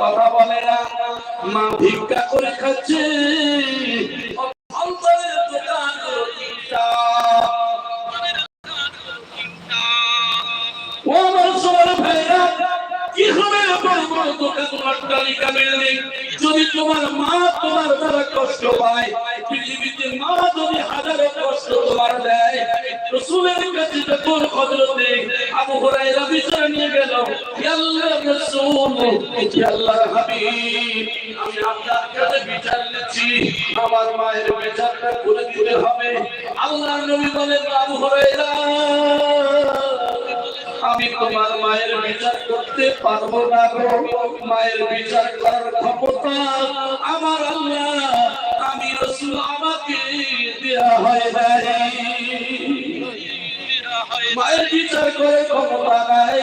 কথা বলে না মা ভিক্ষা করে খাচ্ছে সন্তানের দোকান। ও আমার সোনার ভাইরা, কি হবে আমার বড় দোকান অট্টালিকা building? যদি তোমার মা তোমার দ্বারা কষ্ট পায় পৃথিবীতে মা যদি হাজারো কষ্ট তোমার দেয় রসুলের কাছে যখন হজরতে আবু বিচার নিয়ে গেল আমি বিচার নিচ্ছি। আমার মায়ের বিচারটা করে দিতে হবে। আল্লাহর নবী বলেন, আবু হুরায়রা, আমি তোমার মায়ের বিচার করতে পারব না গো। মায়ের বিচার করার ক্ষমতা আমার আল্লাহ, আমি রসুল আমাকে দেয়া হয় নাই। মায়ের বিচার করে ক্ষমতা নাই।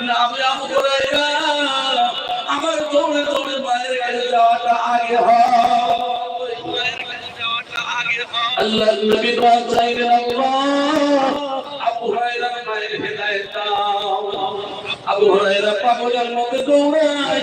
আমি আবু হুরায়রা আমার দৌড়ে দৌড়ে মায়ের কাছে যাওয়াটা আগে আল্লাহ নবী দোয়া চাইলেন আল্লাহ। আবু পাগলের মতো দৌড়ায়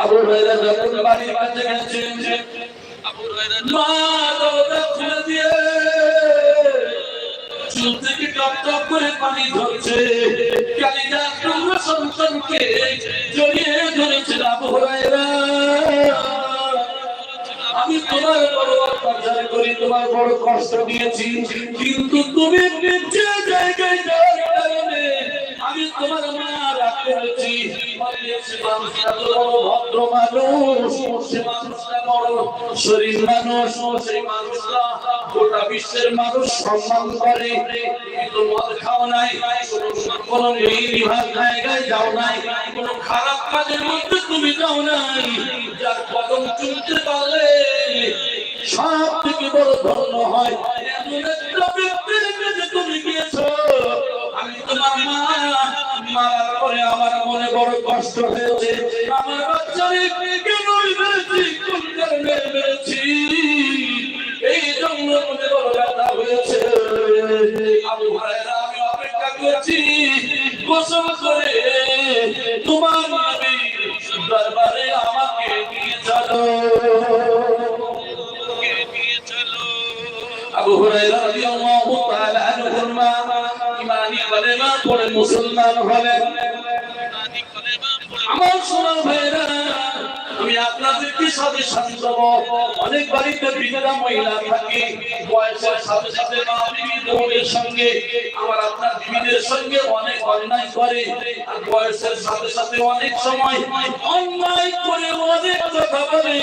আবু হুরায়রা যখন বাড়ির কাছে গেছেন মা দরজা খুলে দিয়ে চুল থেকে টপ টপ করে পানি ঝরছে কালিদা তোমরা সন্তানকে জড়িয়ে ধরেছিল আবু হুরায়রা। আমি তোমার বড় অত্যাচার করি তোমার বড় কষ্ট দিয়েছি কিন্তু তুমি যে জায়গায় যাওয়ার কারণে আমি তোমার মা রাগ করেছি সে খারাপ কাজের মধ্যে তুমি যাও নাই যার কদম চুলতে পারলে সব থেকে বড় ধন্য হয় তুমি গিয়েছো আমি তোমার মা মারার পরে আমার মনে বড় কষ্ট হয়েছে। আমার বাচ্চারে কেন মেরেছি কোন কারণে মেরেছি। এই জন্য মনে বড় ব্যথা হয়েছে। আবু হুরায়রা, আমি অপেক্ষা করছি, গোসল করে তোমার নবীর দরবারে আমাকে নিয়ে চলো। পড়ে মুসলমান হলেন আমার সোনার ভাইরা আমি আপনাদেরকে সাজেশন দেব? অনেক বাড়িতে বিধবা মহিলা থাকে, বয়সের সাথে সাথে মা বিবি বোনের সঙ্গে আমার আপনার বিবিদের সঙ্গে অনেক অন্যায় করে, আর বয়সের সাথে সাথে অনেক সময় অন্যায় করে অনেক কথা বলে।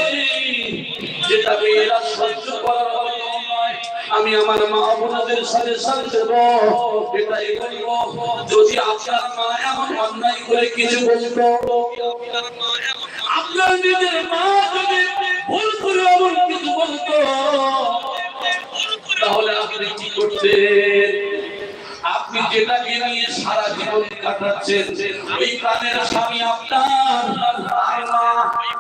যেটা মেয়েরা সহ্য করার আমি আমার মা বোনদের সাথে সাথে দেব, এটাই বলব, যদি আপনার মা এমন অন্যায় করে কিছু বলতো, আপনার নিজের মা যদি ভুল করে এমন কিছু বলতো, তাহলে আপনি কি করতেন? আপনি যেটাকে নিয়ে সারা জীবন কাটাচ্ছেন, ওই প্রাণের স্বামী আপনার।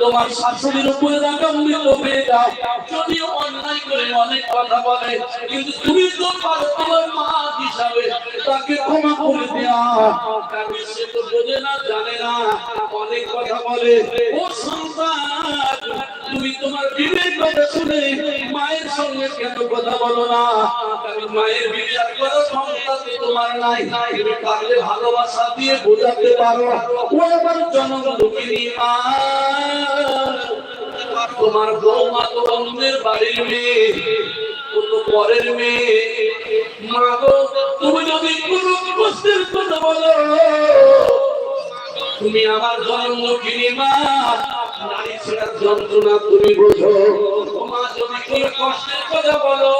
তোমার শাশুড়ির উপরে রাগান্বিত হয়ে যাও যদি অন্যায় করে অনেক কথা বলে, কিন্তু তুমি তো পারো তোমার মা হিসাবে তাকে ক্ষমা করে দেওয়া সে তো বোঝে না, জানে না, অনেক কথা বলে। ও সন্তান তুমি তোমার বিবেক শুনে মায়ের সঙ্গে কেন কথা বলো না? কারণ মায়ের তো তোমার নাই। পারলে ভালোবাসা দিয়ে বোঝাতে পারো ও দুঃখিনী মা। তোমার বৌমা তো অন্যের বাড়ির মেয়ে পরের মেয়ে। মা গো, তুমি যদি কোনো কথা বলো, তুমি আমার জন্ম কিনে মা। যন্ত্রণা তুমি বোঝো। তোমার যদি কোনো কষ্টের কথা বলো?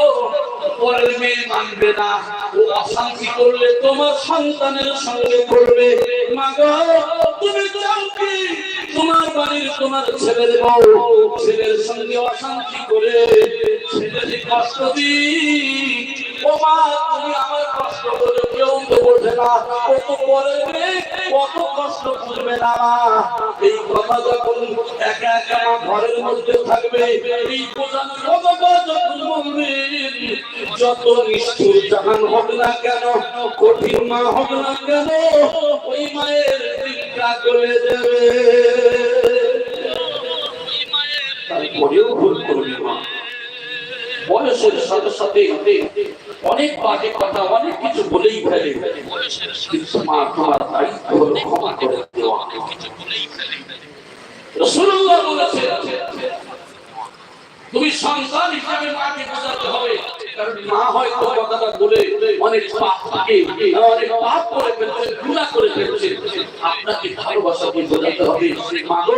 পরের মেয়ে মানবে না। ও অশান্তি করলে তোমার সন্তানের সঙ্গে করবে মা গো তুমি কি তোমার বাড়ির তোমার ছেলের বউ। ছেলের সঙ্গে অশান্তি করে ছেলের কষ্ট দি ও মা, তুমি আমার কষ্ট করে কেউ বোঝে না, কত পরে কত কষ্ট করবে না এই কথা যখন একা একা ঘরের মধ্যে থাকবে, এই যত নিষ্ঠুর জাহান হোক না কেন, কঠিন মা হোক না কেন, ওই মায়ের চিন্তা করে দেবে। তারপরেও ভুল করবে মা। বয়সের সাথে সাথে অনেক বাজে কথা, অনেক কিছু বলেই ফেলে। কিন্তু মা তোমার দায়িত্ব হলো ক্ষমা করে দেওয়া। রাসূলুল্লাহ বলেছেন, তুমি সন্তান হিসাবে মাকে বোঝাতে হবে। মা হয়তো কথাটা বলে অনেক পাপ থাকে অনেক পাপ করে ফেলছে গুণা করে ফেলছে। আপনাকে ভালোবাসা বোঝাতে হবে মা গো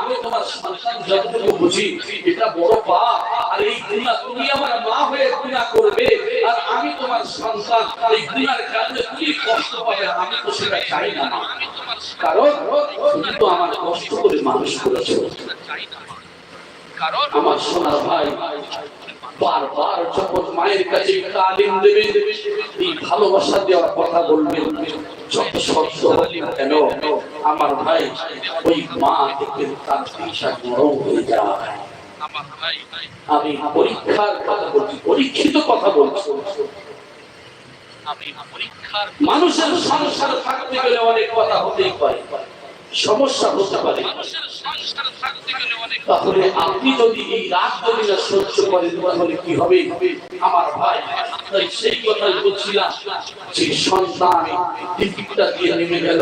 আমি তোমার সন্তান যতটুকু বুঝি এটা বড় পাপ। আর এই গুণা তুমি আমার মা হয়ে গুণা করবে আর আমি তোমার সন্তান। এই গুণার কারণে তুমি কষ্ট পাবে আমি তো সেটা চাই না। কারণ তুমি তো আমার কষ্ট করে মানুষ করেছ। আমার সোনার ভাই বারবার যখন মায়ের কাছে তালিম দেবে এই ভালোবাসা দেওয়ার কথা বলবেন, যত শব্দ কেন? আমার ভাই, ওই মা দেখবেন তার দিশা নরম হয়ে যায়। আমি পরীক্ষার কথা বলছি, পরীক্ষিত কথা বলছি। মানুষের সংসার থাকতে গেলে অনেক কথা হতেই পারে, সমস্যা হতে পারে। তাহলে আপনি যদি এই রাগ যদি না সহ্য করেন তাহলে কি হবে? আমার ভাই তাই সেই কথাই বলছিলাম যে সন্তান টিকিটটা দিয়ে নেমে গেল।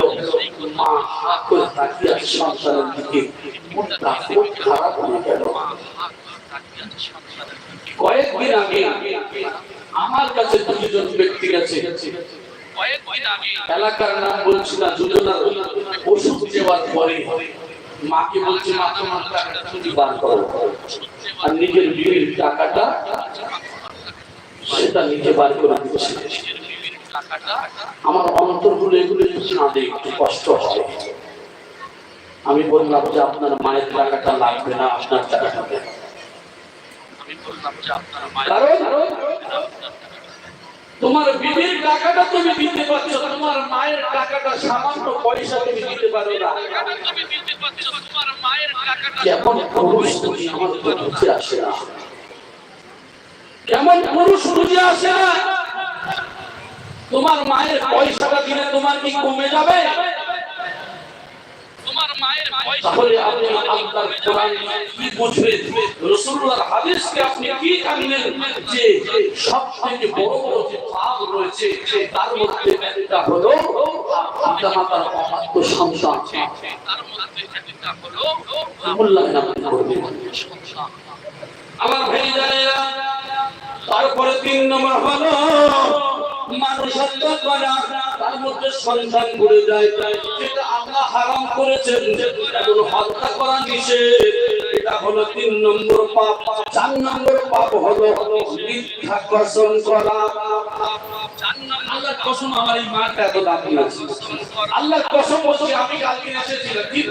মা হাত করে তাকিয়ে আছে সন্তানের দিকে। মনটা খুব খারাপ হয়ে গেল। কয়েকদিন আগে আমার কাছে দুজন ব্যক্তি গেছে। এলাকার নাম বলছি না যোজনার ওষুধ দেওয়ার পরে। মাকে বলছে মা তোমার টাকাটা তুমি বার করো। আর নিজের বিয়ের টাকাটা সেটা নিজে বার করে দিচ্ছে আমার অন্তরগুলো এগুলো যদি না দেয় একটু কষ্ট হবে। আমি বললাম যে আপনার মায়ের টাকাটা লাগবে না আপনার টাকাটা দেন। কারণ তোমার বিবির টাকাটা তুমি দিতে পারছ, তোমার মায়ের টাকাটা সামান্য পয়সা তুমি দিতে পারো না। কেমন পুরুষ তুমি আমার আসে না। কেমন পুরুষ আসে না। তোমার মায়ের পয়সাটা দিলে তোমার কি কমে যাবে? তাহলে আপনি আল্লাহর কোরআন কি বুঝবেন? রাসূলুল্লাহর হাদিসকে আপনি কি জানলেন? যে সবথেকে বড় বড় যে পাপ রয়েছে তার মধ্যে একটা হলো অবাধ্য সন্তান। মূল্যায়ন আপনি করবেন আমার ভাই জানেরা তারপরে তিন নম্বর হলো মানুষ হত্যা করা। তার মধ্যে সন্তান করে যায়। যেটা আল্লাহ হারাম করেছেন এবং হত্যা করা নিষেধ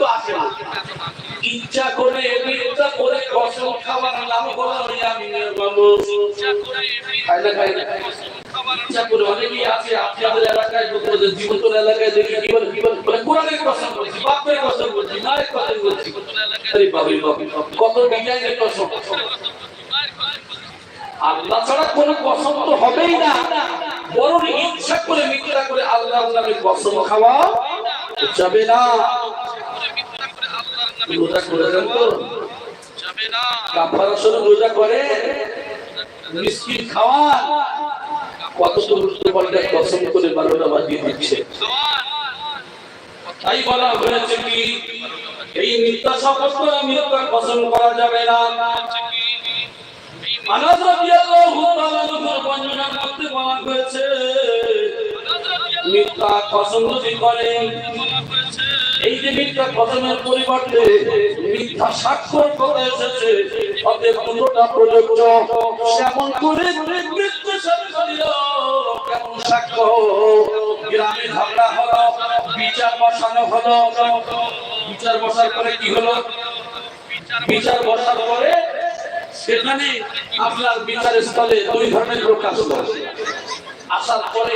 আছে। না। ইচ্ছা করে মিথ্যা করে কসম খাবার নাম আমি খাই আল্লাহ ছাড়া কোনো কসম তো হবেই না। বরং ইচ্ছা করে মিথ্যা করে আল্লাহর নামে কসম খাওয়া যাবে না। রোজা করে শুরু রোজা করে। মিষ্টির খাওয়া এই মিথ্যা শপথ করে করা যাবে না। আনাস রাদিয়াল্লাহু তাআলা নবীর বর্ণনার করতে বলা হয়েছে মিথ্যা কসম যদি করেন এই যে মিথ্যা কসমের পরিবর্তে মিথ্যা স্বাক্ষর করে এসেছে অতএব দুটোটা প্রযোজ্য? সেমন করে মৃত্যু সাক্ষরিও কেমন সাক্ষ্য গ্রামে ঝগড়া হলো, বিচার বসানো হলো। বিচার বসার পরে কি হলো? বিচার বসার পরে সেখানে আপনার বিচারের স্থলে দুই ধরনের লোক আসলো। আসার পরে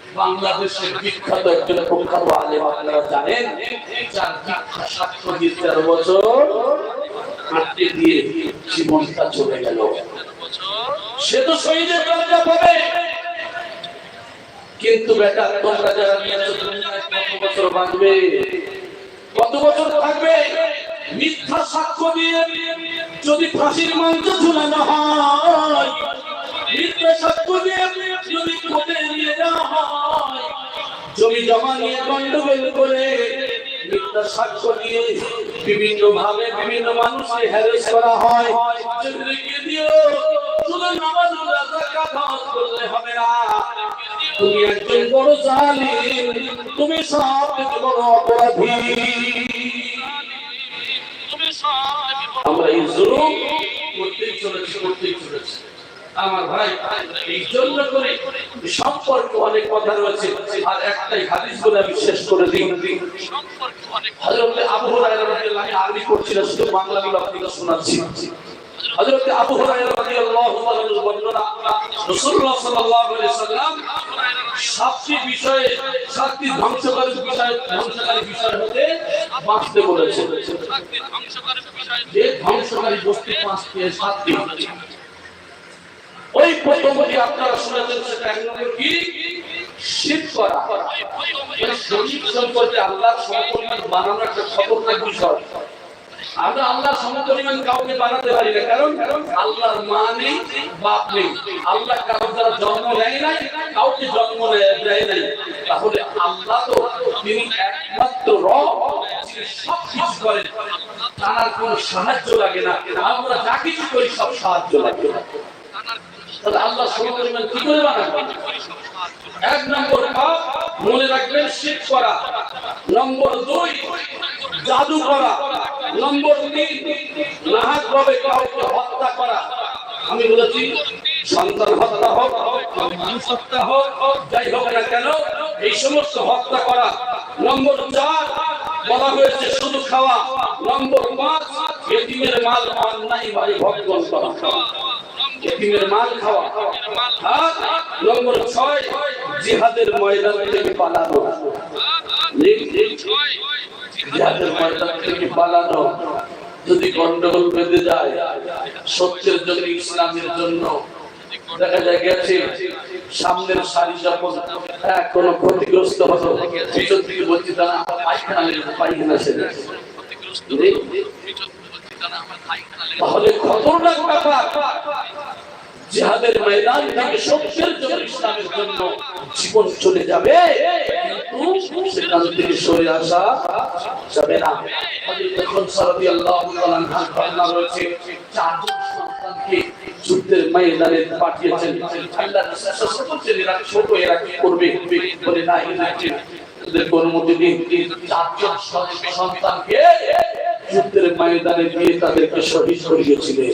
বাংলাদেশের বিখ্যাত একজন প্রখ্যাত আলেম আপনারা জানেন, যার মিথ্যা সাক্ষ্য দিয়ে তেরো বছর হাঁটতে দিয়ে জীবনটা চলে গেল। সে তো শহীদের দরজা পাবে। কিন্তু বেটা, তোমরা যারা দুনিয়ায় কত বছর বাঁচবে? কত বছর থাকবে? মিথ্যা সাক্ষ্য দিয়ে যদি ফাঁসির মঞ্চ ঝুলানো হয় যদি জমি জমা নিয়ে গন্ডগোল বিভিন্ন মানুষকে হ্যারেস করা হয়। তুমি একজন বড় জালিম, তুমি সব বড় অপরাধী। আমরা এই জুলুম করতেই চলেছি করতেই চলেছি। আমার ভাই, এই জন্য করে সম্পর্কে অনেক কথা রয়েছে। আর একটাই হাদিস বলে আমি শেষ করে দিই। হযরত আবু হুরায়রা রাদিয়াল্লাহু আনহু আরবি করছিলেন শুধু বাংলা গুলো আপনাকে শোনাচ্ছি। ধ্বংসকারী বিষয় পাঁচটি, সাতটি। ওই প্রথমটি আপনারা শুনেছেন সেটা কি? শীত করা। মানে শরীর সম্পর্কে আল্লাহ সমপরিমাণ বানানো একটা খবরনাক বিষয় আমরা আল্লাহ সমপরিমাণ কাউকে বানাতে পারি না। কারণ আল্লাহর মা নেই, বাপ নেই। আল্লাহ দ্বারা জন্ম নেয় নাই, কাউকে জন্ম দেয় নাই। তাহলে আল্লাহ তো তিনি একমাত্র রব সব কিছু করেন। তার কোনো সাহায্য লাগে না। আমরা যা কিছু করি, সব সাহায্য লাগে। তাহলে আল্লাহ সমপরিমাণ কি করে এক নম্বর পাপ, মনে রাখবেন শিখ করা। নম্বর দুই, জাদু করা। নম্বর তিন নাহাক ভাবে কাউকে হত্যা করা। আমি বলেছি, সন্তান হত্যা হোক মানুষ হত্যা হোক, যাই হোক না কেন, এই সমস্ত হত্যা করা। নম্বর চার, বলা হয়েছে, শুধু খাওয়া। নম্বর পাঁচ, এতিমের মাল অন্যায় ভাবে ভক্ষণ করা। মাল খাওয়া। আর নম্বর ছয় জিহাদের ময়দান থেকে পালানো। জিহাদের ময়দান থেকে পালানো। যদি গন্ডগোল বেঁধে যায় সত্যের জন্য ইসলামের জন্য। দেখা যায় গেছে সামনের সারি যখন হ্যাঁ, কোন ক্ষতিগ্রস্ত হলো পিছন থেকে বলছি তারা আমার পায়খানা লেগেছে পায়খানা সেরে তাহলে খতরনাক ব্যাপার। জিহাদের ময়দান থেকে সত্যের জন্য ইসলামের জন্য জীবন চলে যাবে। সেখান থেকে সরে আসা যাবে না। রাদিয়াল্লাহু তাআলা আনহার রয়েছে, চারজন সন্তানকে যুদ্ধের ময়দানে পাঠিয়েছেন। আল্লাহ ছোট, এরা কি করবে? বলে সন্তানকে যুদ্ধের ময়দানে দিয়ে তাদেরকে শহীদ করিয়েছিলেন।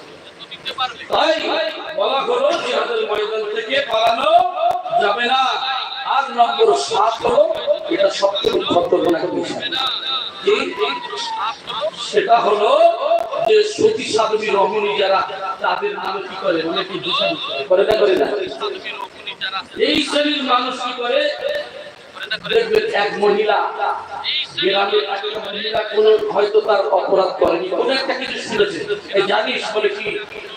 তাই বলা হলো, জিহাদের ময়দান থেকে পালানো যাবে না। আর নম্বর সাত হলো, এটা সবচেয়ে খতরনাক একটা বিষয় সেটা হলো যে সতী সাধবী রমণী যারা, তাদের নামে কি করে? মানে কি দোষারোপ করে? না করে না। এই শ্রেণির মানুষ কি করে? এক মহিলা, গ্রামে একটা মহিলা কোন, হয়তো তার অপরাধ করেনি। কোন একটা কিছু শুনেছে। জানিস বলে কি?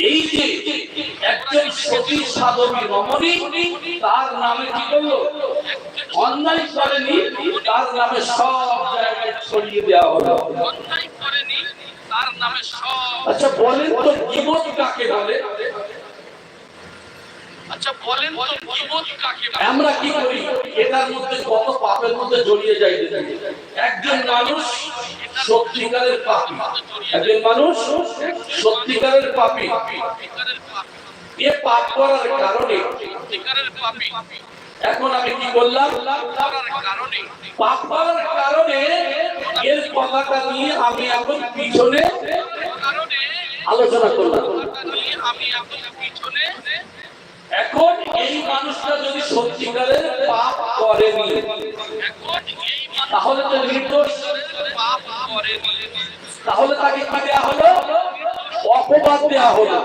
এই যে একজন সতী সাধবী রমণী তার নামে কি করল অন্যায় করেনি তার নামে সব জায়গায় ছড়িয়ে দেওয়া হলো আচ্ছা বলেন তো জীবন কাকে বলে আচ্ছা বলেন তো জীবন কাকে বলে? আমরা কি করি এটার মধ্যে কত পাপের মধ্যে জড়িয়ে যাই। একজন মানুষ সত্যিকারের পাপী। একজন মানুষ সত্যিকারের পাপী। এ পাপ করার কারণে এখন আমি কি বললাম? পাপ কারণে এর কথাটা নিয়ে আমি এখন পিছনে আলোচনা করলাম। এখন এই মানুষটা যদি সত্যিকারের পাপ করেনি, তাহলে তো নির্দোষ। তাহলে তাকে কি দেওয়া হলো? অপবাদ দেওয়া হলো।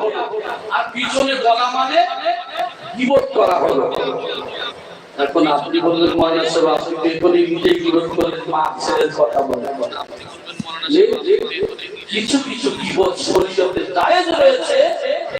আর পিছনে বলা মানে বিবোধ করা হলো। এখন আপনি বললেন মহারাজ সাহেব আপনি বেতনে নিজেই বিরোধ করলেন মা ছেলের কথা বলেন কিছু কিছু বিপদ শরীরতে জায়েজ রয়েছে